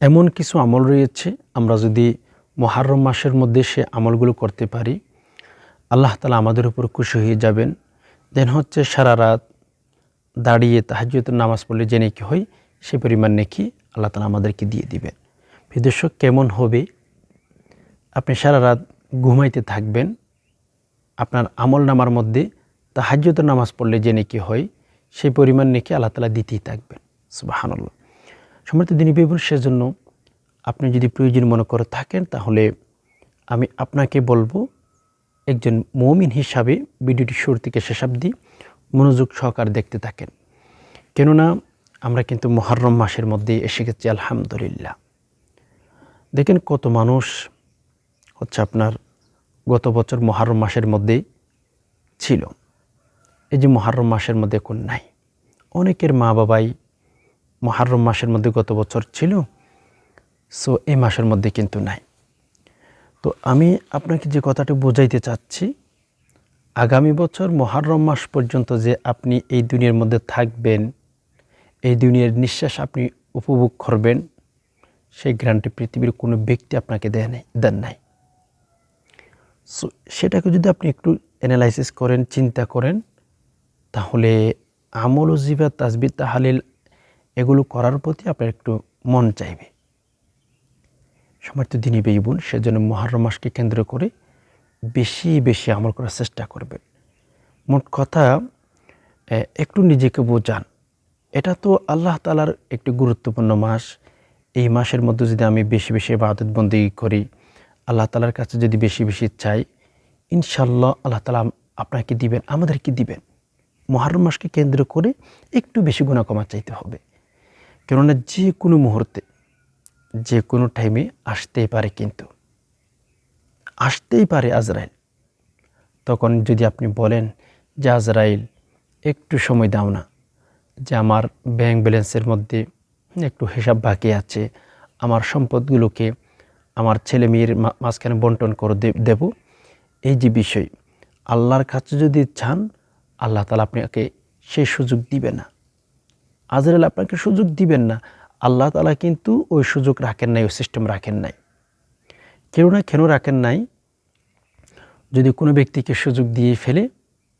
এমন কিছু আমল রয়েছে, আমরা যদি মহারম মাসের মধ্যে সে আমলগুলো করতে পারি, আল্লাহ তালা আমাদের উপর খুশি হয়ে যাবেন। দেন হচ্ছে সারা রাত দাঁড়িয়ে তাহাজ্যতের নামাজ পড়লে যে নেকি হয়, সে পরিমাণ নেকি আল্লাহ তালা আমাদেরকে দিয়ে দিবেন। বিদর্শক কেমন হবে? আপনি সারা রাত ঘুমাইতে থাকবেন, আপনার আমল নামার মধ্যে তাহাজ্যতের নামাজ পড়লে যে নেকি হয় সেই পরিমাণ নেকি আল্লাহ তালা দিতেই থাকবেন। সুবাহান্লাহ সমর্থ দিনী বিবুল সেজন্য আপনি যদি প্রয়োজন মনে করে থাকেন, তাহলে আমি আপনাকে বলব, একজন মমিন হিসাবে ভিডিওটি শুরু থেকে শেষ অবধি মনোযোগ সহকার দেখতে থাকেন। কেননা, আমরা কিন্তু মহরম মাসের মধ্যে এসে গেছি, আলহামদুলিল্লাহ। দেখেন কত মানুষ হচ্ছে আপনার গত বছর মহরম মাসের মধ্যে ছিল। এই যে মহরম মাসের মধ্যে কোন নাই। অনেকের মা বাবাই মহারম মাসের মধ্যে গত বছর ছিল সো এই মাসের মধ্যে কিন্তু নাই। তো আমি আপনাকে যে কথাটি বোঝাইতে চাচ্ছি, আগামী বছর মহারম মাস পর্যন্ত যে আপনি এই দুনিয়ার মধ্যে থাকবেন, এই দুনিয়ার নিঃশ্বাস আপনি উপভোগ করবেন, সেই গ্রান্টি পৃথিবীর কোনো ব্যক্তি আপনাকে দেয় নাই, দেন নাই। সো সেটাকে যদি আপনি একটু অ্যানালাইসিস করেন, চিন্তা করেন, তাহলে আমল ও জিবা তাজবি তাহালিল এগুলো করার প্রতি আপনার একটু মন চাইবে। সমর্থ দিনী বেই বোন, সেজন্য মহারম মাসকে কেন্দ্র করে বেশি বেশি আমল করার চেষ্টা করবেন। মোট কথা একটু নিজেকে বোঝান। এটা তো আল্লাহ তালার একটি গুরুত্বপূর্ণ মাস। এই মাসের মধ্যে যদি আমি বেশি বেশি বাদত বন্দি করি, আল্লাহ তালার কাছে যদি বেশি বেশি চাই ইনশাল্লাহ আল্লাহ তালা আপনাকে দিবেন, আমাদেরকে দিবেন। মহারম মাসকে কেন্দ্র করে একটু বেশি গুণা কমা চাইতে হবে। কেননা যে কোনো মুহূর্তে, যে কোনো টাইমে আসতেই পারে কিন্তু। আসতেই পারে আজরাইল। তখন যদি আপনি বলেন যে, আজরাইল, একটু সময় দাও না। যে আমার ব্যাংক ব্যালেন্সের মধ্যে একটু হিসাব বাকি আছে। আমার সম্পদগুলোকে আমার ছেলে মেয়ের মাঝখানে বন্টন করে দেব। এই যে বিষয়, আল্লাহর কাছে যদি চান, আল্লাহ তালা আপনাকে সেই সুযোগ দিবে না। আজরাইল আপনাকে সুযোগ দিবেন না। আল্লাহ তালা কিন্তু ওই সুযোগ রাখেন নাই, ওই সিস্টেম রাখেন নাই। কেউ না কেন রাখেন নাই? যদি কোনো ব্যক্তিকে সুযোগ দিয়ে ফেলে,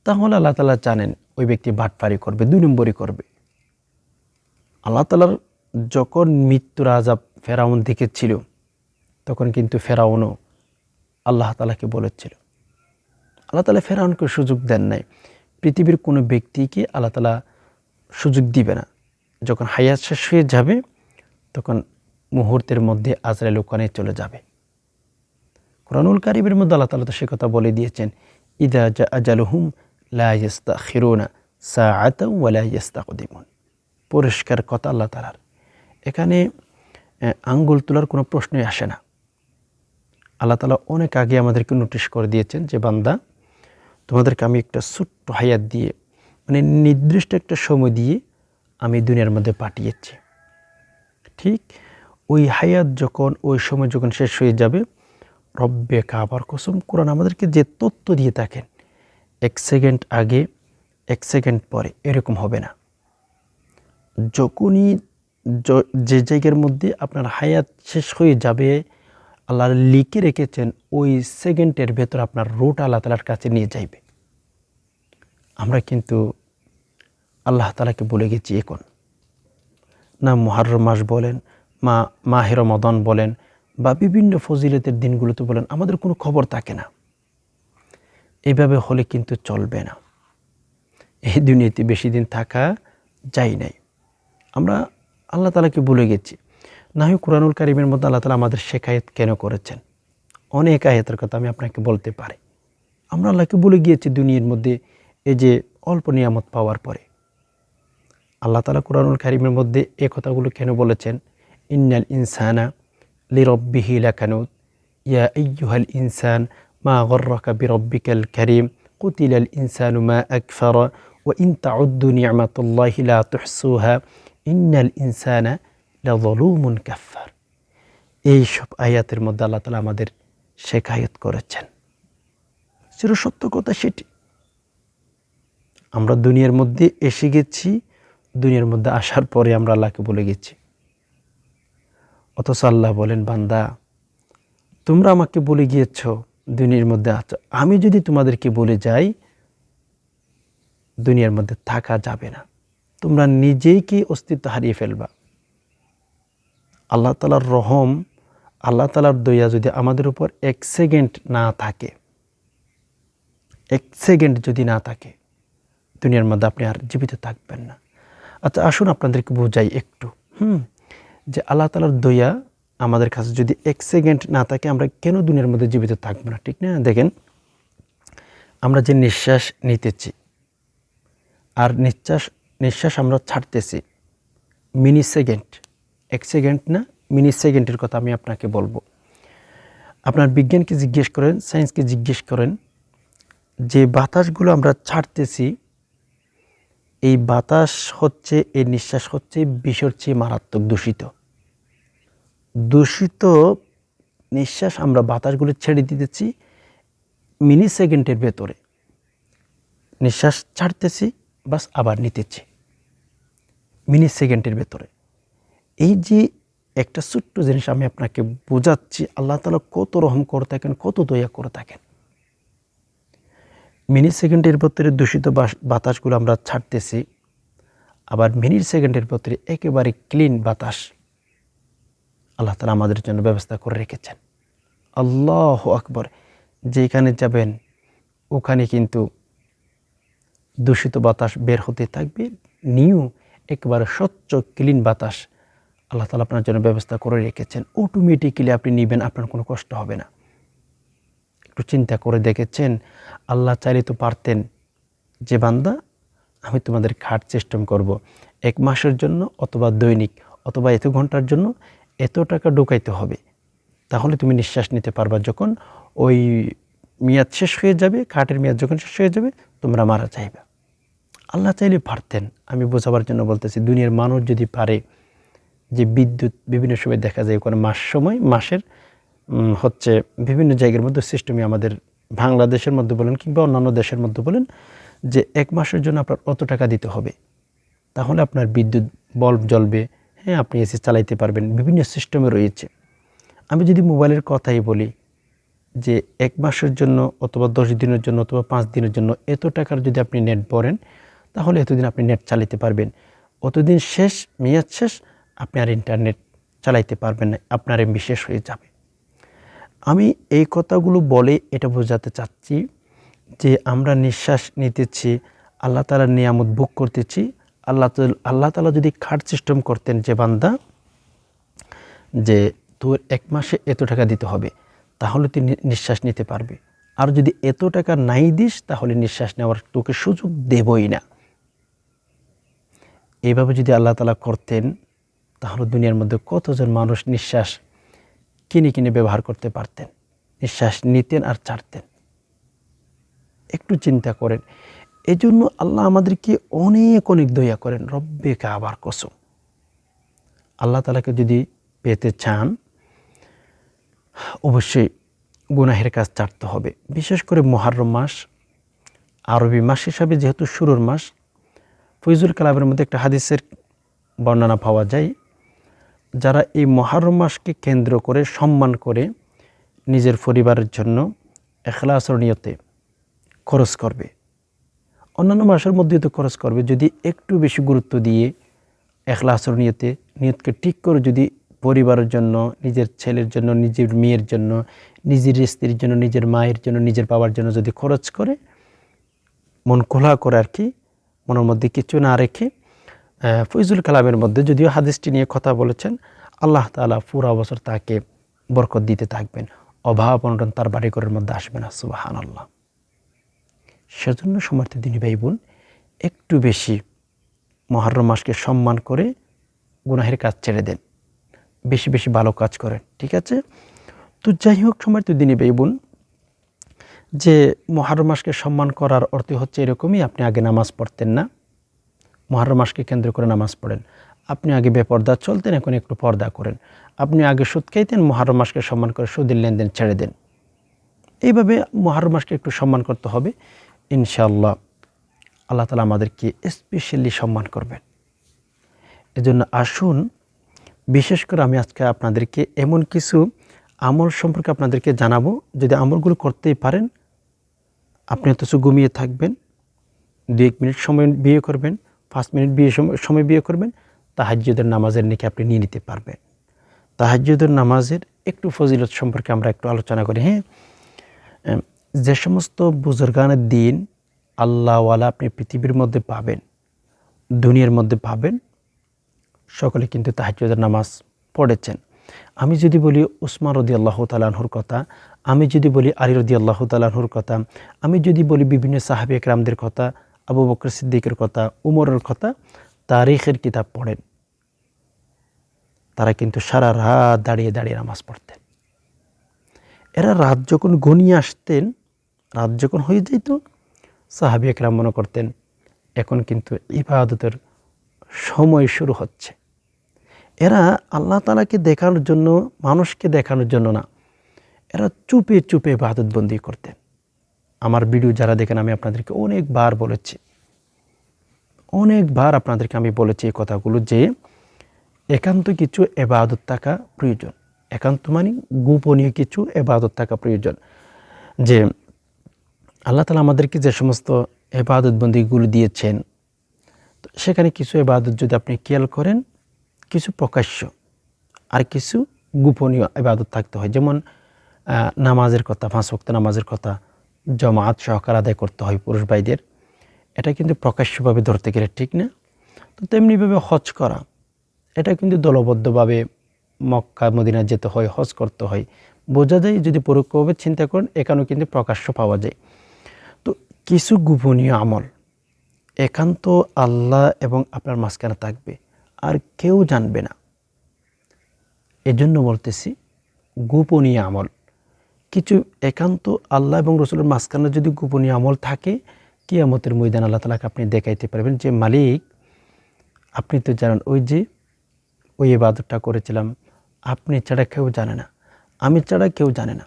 তাহলে আল্লাহ তালা জানেন ওই ব্যক্তি বাটপারি করবে, দুই নম্বরই করবে। আল্লাহ তালার যখন মৃত্যুর আজাব ফেরাউন দিকে ছিল, তখন কিন্তু ফেরাউনও আল্লাহ তালাকে বলেছিল। আল্লাহ তালা ফেরাউনকে সুযোগ দেন নাই। পৃথিবীর কোনো ব্যক্তিকে আল্লাহ তালা সুযোগ দিবে না। যখন হায়াত শেষ হয়ে যাবে, তখন মুহূর্তের মধ্যে আজরাইল ওখানে চলে যাবে। কোরআনুল কারিমের মধ্যে আল্লাহ তালা তো সে কথা বলে দিয়েছেন, ইদা জা লাস্তা খিরোনা সা আতম ওয়ালাইস্তা পরিষ্কার কথা আল্লাহ তালার এখানে আঙ্গুল তোলার কোনো প্রশ্নই আসে না। আল্লাহ তালা অনেক আগে আমাদেরকে নোটিশ করে দিয়েছেন যে, বান্দা, তোমাদেরকে আমি একটা ছোট্ট হায়াত দিয়ে মানে নির্দিষ্ট একটা সময় দিয়ে আমি দুনিয়ার মধ্যে পাঠিয়েছি। ঠিক ওই হায়াত যখন, ওই সময় যখন শেষ হয়ে যাবে, রব্বে কাবার কসম, কোরআন আমাদেরকে যে তথ্য দিয়ে থাকেন, এক সেকেন্ড আগে, এক সেকেন্ড পরে এরকম হবে না। যখনই যে জায়গার মধ্যে আপনার হায়াত শেষ হয়ে যাবে, আল্লাহ লিখে রেখেছেন, ওই সেকেন্ডের ভেতর আপনার রোট আল্লাহ তালার কাছে নিয়ে যাইবে। আমরা কিন্তু আল্লাহ তালাকে বলে গেছি এখন না মহারম মাস বলেন, মা মাহের মদন বলেন, বা বিভিন্ন ফজিলতের দিনগুলোতে বলেন, আমাদের কোনো খবর থাকে না। এইভাবে হলে কিন্তু চলবে না। এই দুনিয়াতে বেশি দিন থাকা যাই নাই। আমরা আল্লাহ তালাকে ভুলে গেছি, না হয় কোরআনুল কারিমের মধ্যে আল্লাহ তালা আমাদের শেখায়ত কেন করেছেন? অনেক আয়াতের কথা আমি আপনাকে বলতে পারি। আমরা আল্লাহকে বলে গিয়েছি দুনিয়ার মধ্যে এই যে অল্প নিয়ামত পাওয়ার পরে। আল্লাহ তালা কোরআনুল কারিমের মধ্যে এ কথাগুলো কেন বলেছেন? ইন্নাল ইনসানা লিরব্বিহি লাকানুত। ইয়া আইয়ুহাল ইনসান মা গর্রাকা বিরব্বিকাল কারিম। কুতিলাল ইনসানু মা আকফারা। ওয়া ইন তাউদ্দু নি'মাতাল্লাহি লা তুহসুহা। ইন্নাল ইনসানা লাযলুমুন কাফফার। এই সব আয়াতের মধ্যে আল্লাহ তালা আমাদের শেখায়ত করেছেন। চির সত্য কথা সেটি। আমরা দুনিয়ার মধ্যে এসে গেছি দুনিয়ার মধ্যে আসার পরে আমরা আল্লাহকে বলে গেছি। অথচ আল্লাহ বলেন, বান্দা, তোমরা আমাকে বলে গিয়েছ দুনিয়ার মধ্যে আছো, আমি যদি তোমাদেরকে বলে যাই, দুনিয়ার মধ্যে থাকা যাবে না। তোমরা নিজেই কি অস্তিত্ব হারিয়ে ফেলবা? আল্লাহ তালার রহম, আল্লাহ তালার দয়া যদি আমাদের উপর এক সেকেন্ড না থাকে, এক সেকেন্ড যদি না থাকে, দুনিয়ার মধ্যে আপনি আর জীবিত থাকবেন না। আচ্ছা আসুন আপনাদেরকে বোঝাই একটু। হুম, যে আল্লাহ তালার দয়া আমাদের কাছে যদি এক সেকেন্ড না থাকে, আমরা কেন দুনিয়ার মধ্যে জীবিত থাকব না? ঠিক না? দেখেন, আমরা যে নিঃশ্বাস নিতেছি, আর নিঃশ্বাস নিঃশ্বাস আমরা ছাড়তেছি মিনি সেকেন্ড এক সেকেন্ড না মিনি সেকেন্ডের কথা আমি আপনাকে বলব। আপনার বিজ্ঞানকে জিজ্ঞেস করেন, সায়েন্সকে জিজ্ঞেস করেন, যে বাতাসগুলো আমরা ছাড়তেছি এই বাতাস হচ্ছে, এই নিঃশ্বাস হচ্ছে বিষের চেয়ে মারাত্মক দূষিত। দূষিত নিঃশ্বাস আমরা বাতাসগুলো ছেড়ে দিতেছি মিনি সেকেন্ডের ভেতরে। নিঃশ্বাস ছাড়তেছি, বাস আবার নিতেছি মিনি সেকেন্ডের ভেতরে। এই যে একটা ছোট্ট জিনিস আমি আপনাকে বোঝাচ্ছি, আল্লাহ তালা কত রহম করে থাকেন, কত দয়া করে থাকেন। মিনি সেকেন্ডের ভেতরে দূষিত বাতাসগুলো আমরা ছাড়তেছি। আবার মিনিট সেকেন্ডের ভেতরে একেবারে ক্লিন বাতাস আল্লাহ তালা আমাদের জন্য ব্যবস্থা করে রেখেছেন। আল্লাহ আকবর। যেখানে যাবেন, ওখানে কিন্তু দূষিত বাতাস বের হতে থাকবে। নিউ, একেবারে স্বচ্ছ, ক্লিন বাতাস আল্লাহ তালা আপনার জন্য ব্যবস্থা করে রেখেছেন। অটোমেটিক্যালি আপনি নেবেন, আপনার কোনো কষ্ট হবে না। একটু চিন্তা করে দেখেছেন, আল্লাহ চাইলে তো পারতেন। যে বান্দা, আমি তোমাদের খাট সিস্টেম করব। এক মাসের জন্য অথবা দৈনিক অথবা এত ঘণ্টার জন্য এত টাকা ঢুকাইতে হবে। তাহলে তুমি নিঃশ্বাস নিতে পারবা যখন ওই মেয়াদ শেষ হয়ে যাবে, খাটের মেয়াদ যখন শেষ হয়ে যাবে, তোমরা মারা চাইবে আল্লাহ চাইলে পারতেন। আমি বোঝাবার জন্য বলতেছি, দুনিয়ার মানুষ যদি পারে, যে বিদ্যুৎ বিভিন্ন সময় দেখা যায়, কোনো মাস সময়, মাসের হচ্ছে বিভিন্ন জায়গার মধ্যে সিস্টেমে আমাদের বাংলাদেশের মধ্যে বলেন কিংবা অন্যান্য দেশের মধ্যে বলেন যে এক মাসের জন্য আপনার অত টাকা দিতে হবে। তাহলে আপনার বিদ্যুৎ বল্ব জ্বলবে হ্যাঁ আপনি এসি চালাইতে পারবেন, বিভিন্ন সিস্টেমে রয়েছে। আমি যদি মোবাইলের কথাই বলি যে এক মাসের জন্য অথবা দশ দিনের জন্য অথবা পাঁচ দিনের জন্য এত টাকার যদি আপনি নেট ভরেন, তাহলে এতদিন আপনি নেট চালাতে পারবেন। অতদিন শেষ, মেয়াদ শেষ, আপনি আর ইন্টারনেট চালাইতে পারবেন না, আপনার এমবি শেষ হয়ে যাবে। আমি এই কথাগুলো বলে এটা বোঝাতে চাচ্ছি যে আমরা নিঃশ্বাস নিতেছি, আল্লাহ তালার নিয়ামত ভোগ করতেছি। আল্লাহ আল্লাহ তালা যদি খাট সিস্টেম করতেন যে বান্দা, যে তোর এক মাসে এত টাকা দিতে হবে, তাহলে তুই নিঃশ্বাস নিতে পারবে। আর যদি এত টাকা নাই দিস, তাহলে নিঃশ্বাস নেওয়ার তোকে সুযোগ দেবই না। এইভাবে যদি আল্লাহ তালা করতেন, তাহলে দুনিয়ার মধ্যে কতজন মানুষ নিঃশ্বাস কিনে কিনে ব্যবহার করতে পারতেন। নিঃশ্বাস নিতেন আর ছাড়তেন। একটু চিন্তা করেন, এজন্য আল্লাহ আমাদেরকে অনেক অনেক দয়া করেন। রব্বে আবার কসম। আল্লাহ তালাকে যদি পেতে চান, অবশ্যই গুনাহের কাজ ছাড়তে হবে। বিশেষ করে মহারম মাস, আরবি মাস হিসাবে যেহেতু শুরুর মাস, ফৈজুল কালামের মধ্যে একটা হাদিসের বর্ণনা পাওয়া যায় যারা এই মহারম মাসকে কেন্দ্র করে সম্মান করে নিজের পরিবারের জন্য এখলাসর খরচ করবে। অন্যান্য মাসের মধ্যে তো খরচ করবে। যদি একটু বেশি গুরুত্ব দিয়ে এখলাসর নিয়তে, নিয়তকে ঠিক করে যদি পরিবারের জন্য, নিজের ছেলের জন্য, নিজের মেয়ের জন্য, নিজের স্ত্রীর জন্য, নিজের মায়ের জন্য, নিজের বাবার জন্য যদি খরচ করে, মন খোলা করে আর কি, মনের মধ্যে কিছু না রেখে ফৈজুল কালামের মধ্যে যদিও হাদিসটি নিয়ে কথা বলেছেন, আল্লাহ তালা পুরা বছর তাকে বরকত দিতে থাকবেন। অভাব অনটন তার বাড়িঘরের মধ্যে আসবে না সুবাহান আল্লাহ সেজন্য সমর্থ দিনী ভাই বোন একটু বেশি মহারম মাসকে সম্মান করে গুনাহের কাজ ছেড়ে দেন। বেশি বেশি ভালো কাজ করেন, ঠিক আছে? তো যাই হোক সমর্থ দিনী ভাই বোন যে মহারম মাসকে সম্মান করার অর্থ হচ্ছে এরকমই, আপনি আগে নামাজ পড়তেন না। মহারম মাসকে কেন্দ্র করে নামাজ পড়েন। আপনি আগে বেপর্দা চলতেন, এখন একটু পর্দা করেন। আপনি আগে সুদ খাইতেন মহার মাসকে সম্মান করে সুদের লেনদেন ছেড়ে দেন। এইভাবে মহার মাসকে একটু সম্মান করতে হবে। ইনশাল্লাহ আল্লাহ তালা আমাদেরকে স্পেশালি সম্মান করবেন। এজন্য আসুন, বিশেষ করে আমি আজকে আপনাদেরকে এমন কিছু আমল সম্পর্কে আপনাদেরকে জানাব। যদি আমলগুলো করতেই পারেন, আপনি অথচ ঘুমিয়ে থাকবেন দু এক মিনিট সময় বিয়ে করবেন পাঁচ মিনিট বিয়ে সময় বিয়ে করবেন তাহাজ্যদের নামাজের নিকে আপনি নিয়ে নিতে পারবেন। তাহাজ্যদের নামাজের একটু ফজিলত সম্পর্কে আমরা একটু আলোচনা করি হ্যাঁ? যে সমস্ত বুজুর্গানের দিন আল্লাহওয়ালা আপনি পৃথিবীর মধ্যে পাবেন, দুনিয়ার মধ্যে পাবেন, সকলে কিন্তু তাহাজ্যদের নামাজ পড়েছেন। আমি যদি বলি উসমান রদি আল্লাহ তালাহুর কথা, আমি যদি বলি আলী রদি আল্লাহ তালাহুর কথা, আমি যদি বলি বিভিন্ন সাহাবি একরামদের কথা আবু বকর সিদ্দিকের কথা, উমরের কথা তারিখের কিতাব পড়েন। তারা কিন্তু সারা রাত দাঁড়িয়ে দাঁড়িয়ে নামাজ পড়তেন। এরা রাত যখন গনিয়ে আসতেন, রাত যখন হয়ে যেত, সাহাবি একরাম মনে করতেন, এখন কিন্তু ইবাদতের সময় শুরু হচ্ছে। এরা আল্লাহ তালাকে দেখানোর জন্য, মানুষকে দেখানোর জন্য না, এরা চুপে চুপে বাদতবন্দি করতেন। আমার ভিডিও যারা দেখেন, আমি আপনাদেরকে অনেকবার বলেছি, অনেকবার আপনাদেরকে আমি বলেছি এই কথাগুলো যে একান্ত কিছু এবাদত থাকা প্রয়োজন। একান্ত মানে গোপনীয় কিছু এবাদত থাকা প্রয়োজন। যে আল্লাহ তালা আমাদেরকে যে সমস্ত এবাদত বন্দিগুলো দিয়েছেন, তো সেখানে কিছু এবাদত যদি আপনি খেয়াল করেন, কিছু প্রকাশ্য আর কিছু গোপনীয় এবাদত থাকতে হয়। যেমন নামাজের কথা ফাঁস নামাজের কথা জমাত সহকার আদায় করতে হয় পুরুষ ভাইদের। এটা কিন্তু প্রকাশ্যভাবে ধরতে গেলে ঠিক না। তো তেমনিভাবে হজ করা, এটা কিন্তু দলবদ্ধভাবে মক্কা মদিনা যেতে হয়, হজ করতে হয়। বোঝা যায় যদি পরোক্ষভাবে চিন্তা করেন, এখানেও কিন্তু প্রকাশ্য পাওয়া যায়। তো কিছু গোপনীয় আমল একান্ত আল্লাহ এবং আপনার মাঝখানে থাকবে, আর কেউ জানবে না। এজন্য বলতেছি, গোপনীয় আমল। কিছু একান্ত আল্লাহ এবং রসুলের মাঝখানে যদি গোপনীয় আমল থাকে, কিয়ামতের ময়দান আল্লাহ তালাকে আপনি দেখাইতে পারবেন যে, মালিক, আপনি তো জানেন ওই যে, ওই এবাদতটা করেছিলাম, আপনি ছাড়া কেউ জানে না, আমি ছাড়া কেউ জানে না।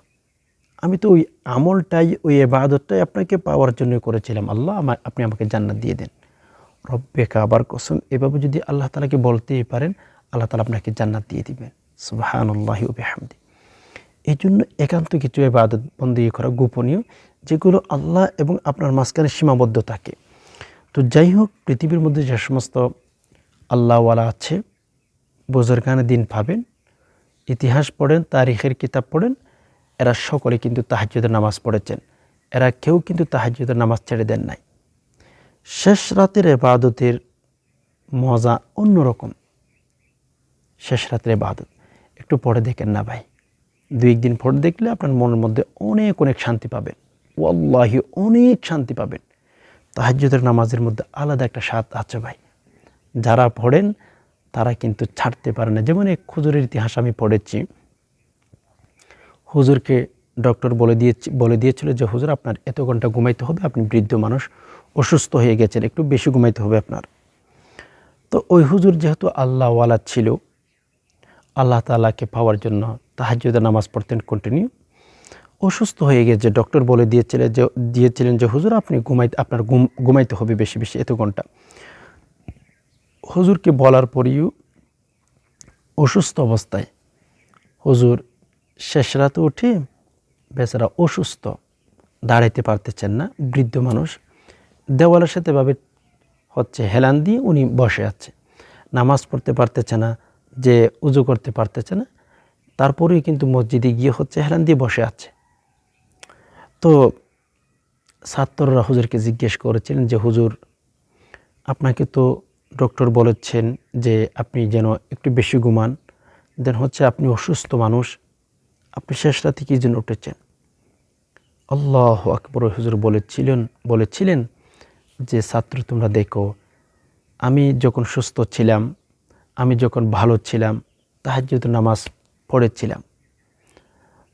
আমি তো ওই আমলটাই, ওই এবাদতটাই আপনাকে পাওয়ার জন্য করেছিলাম। আল্লাহ আমার, আপনি আমাকে জান্নাত দিয়ে দেন। রব্বে কাবার কসম, এভাবে যদি আল্লাহ তালাকে বলতেই পারেন, আল্লাহ তালা আপনাকে জান্নাত দিয়ে দিবেন। সুবাহানুল্লাহি ওবেহামদি এই জন্য একান্ত কিছু এবাদত বন্দী করা গোপনীয়, যেগুলো আল্লাহ এবং আপনার মাঝখানে সীমাবদ্ধ থাকে। তো যাই হোক, পৃথিবীর মধ্যে যে সমস্ত আল্লাহওয়ালা আছে বুজুর্গানের দিন পাবেন, ইতিহাস পড়েন, তারিখের কিতাব পড়েন, এরা সকলে কিন্তু তাহাজ্যদের নামাজ পড়েছেন। এরা কেউ কিন্তু তাহাজ্যদের নামাজ ছেড়ে দেন নাই। শেষ রাতের এবাদতের মজা অন্যরকম। শেষ রাতের এবাদত একটু পরে দেখেন না ভাই। দুই একদিন পরে দেখলে আপনার মনের মধ্যে অনেক অনেক শান্তি পাবেন। ওয়াল্লাহি, অনেক শান্তি পাবেন। তাহাজ্যদের নামাজের মধ্যে আলাদা একটা স্বাদ আছে ভাই। যারা পড়েন, তারা কিন্তু ছাড়তে পারে না। যেমন এক খুজুরের ইতিহাস আমি পড়েছি। হুজুরকে ডক্টর বলে দিয়ে বলে দিয়েছিল যে, হুজুর, আপনার এত ঘণ্টা ঘুমাইতে হবে, আপনি বৃদ্ধ মানুষ, অসুস্থ হয়ে গেছেন, একটু বেশি ঘুমাইতে হবে আপনার। তো ওই হুজুর যেহেতু আল্লাহওয়ালা ছিল, আল্লাহ তালাকে পাওয়ার জন্য তাহাজ্যদে নামাজ পড়তেন কন্টিনিউ অসুস্থ হয়ে গেছে ডক্টর বলে দিয়েছিলেন যে দিয়েছিলেন যে, হুজুর, আপনি ঘুমাইতে, আপনার ঘুম, ঘুমাইতে হবে বেশি বেশি, এত ঘণ্টা। হুজুরকে বলার পরেও অসুস্থ অবস্থায়, হুজুর, শেষ রাতে উঠে বেচারা অসুস্থ, দাঁড়াইতে পারতেছেন না, বৃদ্ধ মানুষ। দেওয়ালের সাথে ভাবে হচ্ছে হেলান দিয়ে উনি বসে আছে। নামাজ পড়তে পারতেছে না, যে উজু করতে পারতেছে না তারপরেই কিন্তু মসজিদে গিয়ে হচ্ছে হেলান দিয়ে বসে আছে। তো ছাত্ররা হুজুরকে জিজ্ঞেস করেছিলেন যে, হুজুর, আপনাকে তো ডক্টর বলেছেন যে আপনি যেন একটু বেশি ঘুমান, দেন হচ্ছে আপনি অসুস্থ মানুষ, আপনি শেষ রাতে কী জন্য উঠেছেন? আল্লাহ আকবর হুজুর বলেছিলেন বলেছিলেন যে, ছাত্র, তোমরা দেখো, আমি যখন সুস্থ ছিলাম, আমি যখন ভালো ছিলাম, তাহাজ্জুদ নামাজ পড়েছিলাম।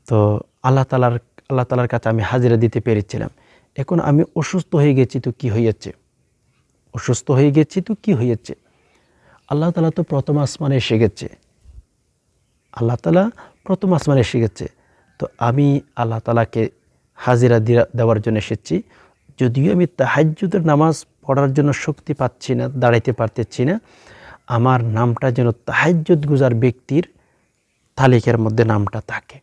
তো আল্লাহ তালার আল্লাহ তালার কাছে আমি হাজিরা দিতে পেরেছিলাম। এখন আমি অসুস্থ হয়ে গেছি তো কি হয়েছে অসুস্থ হয়ে গেছি তো কি হয়েছে আল্লাহ তালা তো প্রথম আসমানে এসে গেছে। আল্লাহ তালা প্রথম আসমানে এসে গেছে। তো আমি আল্লাহ তালাকে হাজিরা দেওয়ার জন্য এসেছি। যদিও আমি তাহাজ্জুদের নামাজ পড়ার জন্য শক্তি পাচ্ছি না, দাঁড়াইতে পারতেছি না, আমার নামটা যেন তাহাজ্জুদ গুজার ব্যক্তির তালিকার মধ্যে নামটা থাকে।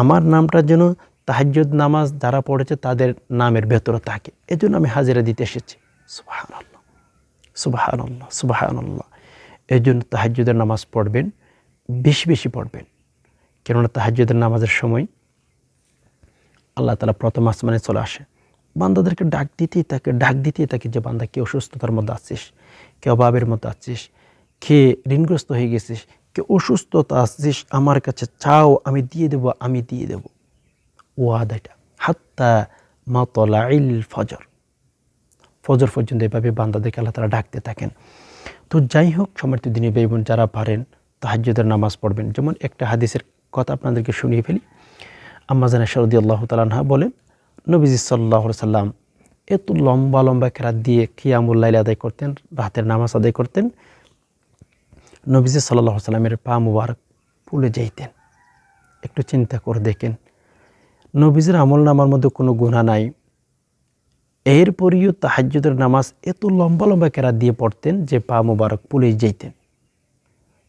আমার নামটা যেন তাহাজ্জুদ নামাজ যারা পড়েছে, তাদের নামের ভেতরে থাকে। এজন্য আমি হাজিরা দিতে এসেছি। সুবাহান আল্লাহ সুবাহান আল্লাহ সুবাহান আল্লাহ এই জন্য তাহাজ্জুদের নামাজ পড়বেন, বেশি বেশি পড়বেন। কেননা তাহাজ্জুদের নামাজের সময় আল্লাহ তালা প্রথম আসমানে চলে আসে। বান্দাদেরকে ডাক দিতেই থাকে ডাক দিতেই থাকে যে, বান্দা, কে অসুস্থতার মধ্যে আছিস? কে অভাবের মধ্যে আছিস? কে ঋণগ্রস্ত হয়ে গেছিস? কে অসুস্থতা আছিস আমার কাছে চাও, আমি দিয়ে দেব, আমি দিয়ে দেব। ও আদাটা হাত্তা মাতলা ইল ফজর। ফজর পর্যন্ত এভাবে বান্দাদেরকে আল্লাহ তারা ডাকতে থাকেন। তো যাই হোক সমর্থ দিনী ভাই বোন যারা পারেন তাহাজ্যদের নামাজ পড়বেন। যেমন একটা হাদিসের কথা আপনাদেরকে শুনিয়ে ফেলি। আম্মাজানা সরদি আল্লাহ তালাহা বলেন, নবীজি সাল্লাহ সাল্লাম এত লম্বা লম্বা কেরাত দিয়ে খিয়ামুল্লাইল আদায় করতেন, রাতের নামাজ আদায় করতেন। নবীজি সাল্লাহ সাল্লামের পা মুবারক ফুলে যাইতেন। একটু চিন্তা করে দেখেন, নবীজির আমল নামার মধ্যে কোনো গুণা নাই। এরপরেও তাহাজ্যদের নামাজ এত লম্বা লম্বা কেরাত দিয়ে পড়তেন যে পা মুবারক পুলে যাইতেন।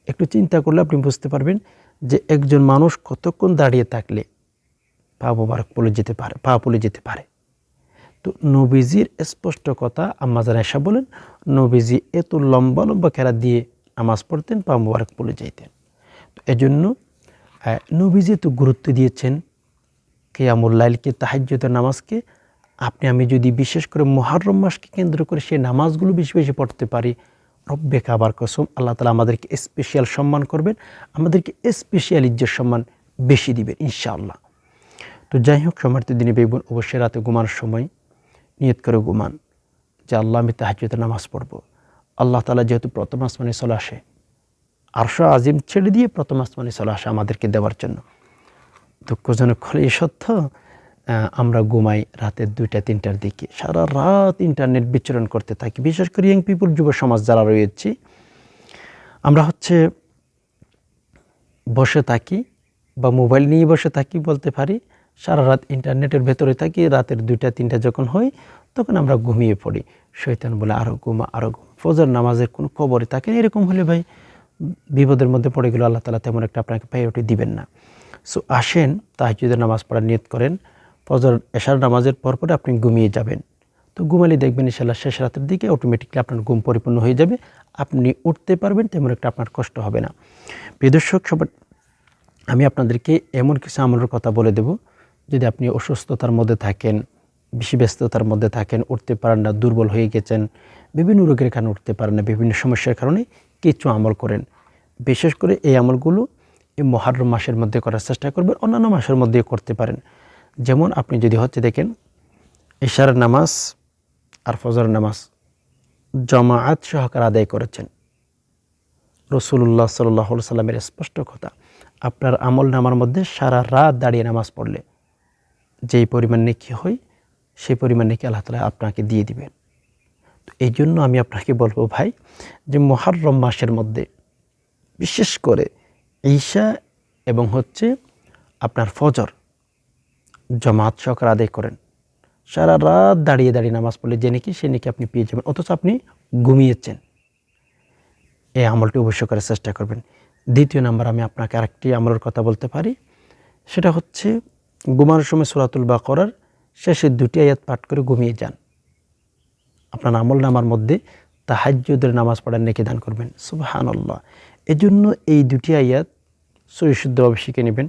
একটু চিন্তা করলে আপনি বুঝতে পারবেন যে একজন মানুষ কতক্ষণ দাঁড়িয়ে থাকলে পা মুবারক পুলে যেতে পারে, পা পুলে যেতে পারে। তো নবীজির স্পষ্ট কথা আম্মাজান এসা বলেন, নবীজি এত লম্বা লম্বা কেরাত দিয়ে নামাজ পড়তেন পা মুবারক পুলে যাইতেন। তো এজন্য নবীজি তো গুরুত্ব দিয়েছেন কেয়ামুল্লাইলকে তাহাজ্যতের নামাজকে। আপনি, আমি যদি বিশেষ করে মহারম মাসকে কেন্দ্র করে সেই নামাজগুলো বেশি বেশি পড়তে পারি, রব্বে কাবার কসম, আল্লাহ তালা আমাদেরকে স্পেশাল সম্মান করবেন, আমাদেরকে স্পেশাল ইজ্জত সম্মান বেশি দিবেন, ইনশাআল্লাহ। তো যাই হোক সমর্থ দিনে বেগুন অবশ্যই রাতে ঘুমানোর সময় নিয়ত করে ঘুমান, যে আল্লাহ আমি তাহাজ্যতে নামাজ পড়ব। আল্লাহ তালা যেহেতু প্রথম আসমানে চলে আসে, আরশো আজিম ছেড়ে দিয়ে প্রথম আসমানে চলে আসে আমাদেরকে দেওয়ার জন্য। দুঃখজনক হলে এই সত্য আমরা ঘুমাই রাতের দুইটা, তিনটার দিকে। সারা রাত ইন্টারনেট বিচরণ করতে থাকি। বিশেষ করে ইয়ং পিপুল যুব সমাজ যারা রয়েছে, আমরা হচ্ছে বসে থাকি বা মোবাইল নিয়ে বসে থাকি বলতে পারি। সারা রাত ইন্টারনেটের ভেতরে থাকি, রাতের দুইটা, তিনটা যখন হয়, তখন আমরা ঘুমিয়ে পড়ি। শৈতান বলে আরও ঘুমা আরও ফজর নামাজের কোনো খবরই থাকে না। এরকম হলে ভাই বিপদের মধ্যে পড়ে গেলে আল্লাহ তালা তেমন একটা আপনাকে প্রায়োরিটি দিবেন না। সো আসেন তাহাজুদের নামাজ পড়ার নিয়ত করেন। ফজর, এশার নামাজের পরপরে আপনি ঘুমিয়ে যাবেন। তো ঘুমালে দেখবেন ইনশাল্লাহ শেষ রাতের দিকে অটোমেটিকলি আপনার ঘুম পরিপূর্ণ হয়ে যাবে। আপনি উঠতে পারবেন, তেমন একটা আপনার কষ্ট হবে না। প্রিয়দর্শক সবার আমি আপনাদেরকে এমন কিছু আমলের কথা বলে দেব। যদি আপনি অসুস্থতার মধ্যে থাকেন, বেশি ব্যস্ততার মধ্যে থাকেন, উঠতে পারেন না, দুর্বল হয়ে গেছেন বিভিন্ন রোগের কারণে উঠতে পারেন না, বিভিন্ন সমস্যার কারণে কিছু আমল করেন। বিশেষ করে এই আমলগুলো এই মহারম মাসের মধ্যে করার চেষ্টা করবেন, অন্যান্য মাসের মধ্যে করতে পারেন। যেমন আপনি যদি হচ্ছে দেখেন, ইশার নামাজ আর ফজর নামাজ জমাআত সহকার আদায় করেছেন। রসুল্লাহ সাল্লাহ সাল্লামের স্পষ্ট কথা, আপনার আমল নামার মধ্যে সারা রাত দাঁড়িয়ে নামাজ পড়লে যেই পরিমাণ নেকি হয়, সেই পরিমাণ নেকি আল্লাহ তালা আপনাকে দিয়ে দিবেন। এই জন্য আমি আপনাকে বলব ভাই যে মহারম মাসের মধ্যে বিশেষ করে ঈশা এবং হচ্ছে আপনার ফজর জমাত সকার আদায় করেন। সারা রাত দাঁড়িয়ে দাঁড়িয়ে নামাজ পড়লে যে নাকি সে নাকি আপনি পেয়ে যাবেন, অথচ আপনি ঘুমিয়েছেন। এই আমলটি অবশ্য করার চেষ্টা করবেন। দ্বিতীয় নাম্বার আমি আপনাকে আরেকটি আমলের কথা বলতে পারি। সেটা হচ্ছে ঘুমানোর সময় সুরাতুল বা করার শেষের দুটি আয়াত পাঠ করে ঘুমিয়ে যান। আপনার আমল নামার মধ্যে তাহাজ্যদের নামাজ পড়ার নেকি দান করবেন। সুবাহান আল্লাহ এজন্য এই দুটি আয়াত সহিশুদ্ধভাবে শিখে নেবেন।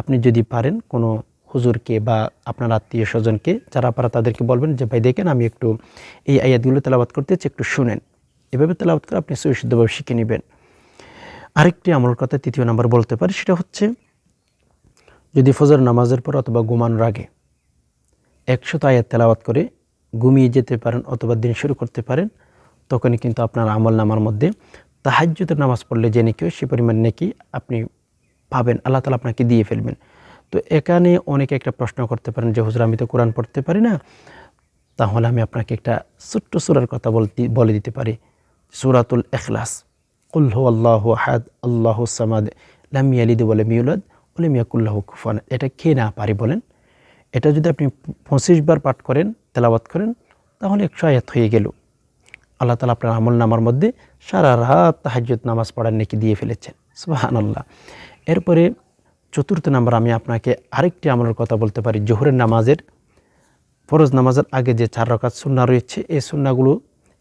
আপনি যদি পারেন কোনো হুজুরকে বা আপনার আত্মীয় স্বজনকে, যারা পারা তাদেরকে বলবেন যে, ভাই, দেখেন আমি একটু এই আয়াতগুলো তেলাবাত করতে একটু শুনেন। এভাবে তেলাবাত করে আপনি সহিশুদ্ধভাবে শিখে নেবেন। আরেকটি আমল কথা তৃতীয় নাম্বার বলতে পারি, সেটা হচ্ছে যদি ফজর নামাজের পর অথবা ঘুমানোর আগে একশত আয়াত তেলাওয়াত করে ঘুমিয়ে যেতে পারেন অথবা দিন শুরু করতে পারেন, তখনই কিন্তু আপনার আমল নামার মধ্যে তাহাজ্যতের নামাজ পড়লে যে নাকি সে পরিমাণ নাকি আপনি পাবেন। আল্লাহ তালা আপনাকে দিয়ে ফেলবেন। তো এখানে অনেকে একটা প্রশ্ন করতে পারেন যে, হুজুর, আমি তো কোরআন পড়তে পারি না, তাহলে আমি আপনাকে একটা ছোট্ট সুরার কথা বলতে, বলে দিতে পারি। সুরাতুল এখলাস কুল্হ আল্লাহ হাদ আল্লাহ সামাদ লামিয়ালিদ বলে মিউলাদ বলে মিয়াকুল্লাহ কুফান এটা খেয়ে না পারি বলেন? এটা যদি আপনি পঁচিশ বার পাঠ করেন তেলাবাত করেন, তাহলে একশো আয়াত হয়ে গেল। আল্লাহ তালা আপনার আমল নামার মধ্যে সারা রাত তাহাজ্জুদ নামাজ পড়ার নেকি দিয়ে ফেলেছেন। সুবাহান আল্লাহ এরপরে চতুর্থ নাম্বার, আমি আপনাকে আরেকটি আমলের কথা বলতে পারি, জোহরের নামাজের। ফরজ নামাজের আগে যে চার রকাত সুন্না রয়েছে, এই সুন্নাগুলো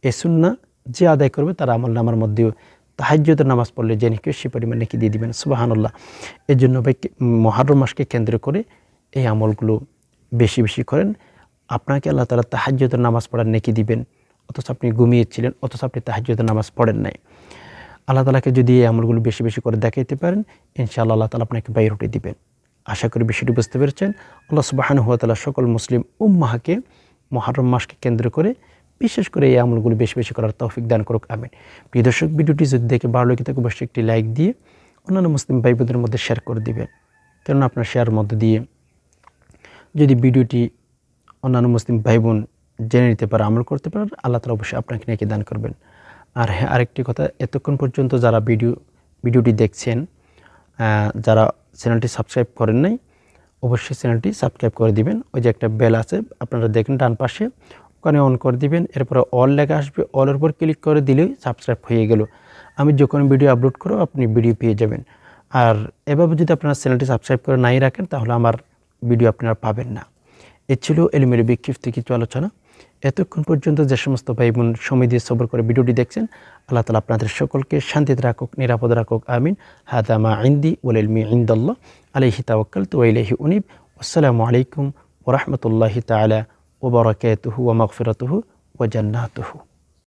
এই সুন্না যে আদায় করবে তার আমল নামার মধ্যেও তাহাজ্যতের নামাজ পড়লে যে নাকি, সে পরিমাণ নাকি দিয়ে দিবেন। সুবাহানুল্লাহ। এর জন্য ভাই মহারম মাসকে কেন্দ্র করে এই আমলগুলো বেশি বেশি করেন। আপনাকে আল্লাহ তালা তাহাজ্যতের নামাজ পড়ার নেকি দিবেন। অথচ আপনি ঘুমিয়েছিলেন, অথচ আপনি তাহাজ্যতের নামাজ পড়েন নাই। আল্লাহ তালাকে যদি এই আমলগুলো বেশি বেশি করে দেখাইতে পারেন, ইনশাআল্লাহ আল্লাহ তালা আপনাকে বাইরুটি দিবেন। আশা করি বিষয়টি বুঝতে পেরেছেন। আল্লাহ সুবাহান হুয়া তালা সকল মুসলিম উম্মাহাকে মহারম মাসকে কেন্দ্র করে বিশেষ করে এই আমলগুলো বেশি বেশি করার তৌফিক দান করুক, আমিন। প্রিয় দর্শক, ভিডিওটি যদি দেখে ভালো লাগে থাকে, অবশ্যই একটি লাইক দিয়ে অন্যান্য মুসলিম ভাই বোনদের মধ্যে শেয়ার করে দিবেন। কেননা আপনার শেয়ার মধ্যে দিয়ে যদি ভিডিওটি অন্যান্য মুসলিম ভাই বোন জেনে নিতে পারে, আমল করতে পারে, আল্লাহ তালা অবশ্যই আপনাকে নাকি দান করবেন। আর হ্যাঁ আরেকটি কথা, এতক্ষণ পর্যন্ত যারা ভিডিও, ভিডিওটি দেখছেন যারা চ্যানেলটি সাবস্ক্রাইব করেন নাই, অবশ্যই চ্যানেলটি সাবস্ক্রাইব করে দিবেন। ওই যে একটা বেল আছে, আপনারা দেখেন ডান পাশে, ওখানে অন করে দিবেন, এরপরে অল লেখা আসবে অলের উপর ক্লিক করে দিলেই সাবস্ক্রাইব হয়ে গেল। আমি যখন ভিডিও আপলোড করব, আপনি ভিডিও পেয়ে যাবেন। আর এভাবে যদি আপনারা চ্যানেলটি সাবস্ক্রাইব করে নাই রাখেন, তাহলে আমার ভিডিও আপনারা পাবেন না। এ ছিল এলিমের বিক্ষিপ্ত কিছু আলোচনা। এতক্ষণ পর্যন্ত যে সমস্ত ভাই বোন সময় দিয়ে সবর করে ভিডিওটি দেখছেন, আল্লাহ তালা আপনাদের সকলকে শান্তিতে রাখুক, নিরাপদ রাখুক, আমিন। হাদামা ইন্দি এলমি ইন্দাল্লাহ আলহি তাওয়াক্কাল তু আলহি উনিব। আসসালামু আলাইকুম ওরহমতুল্লাহি তালা ওবরাকাতহু ওয়া মাগফিরাতুহু ওয়া জান্নাতুহু।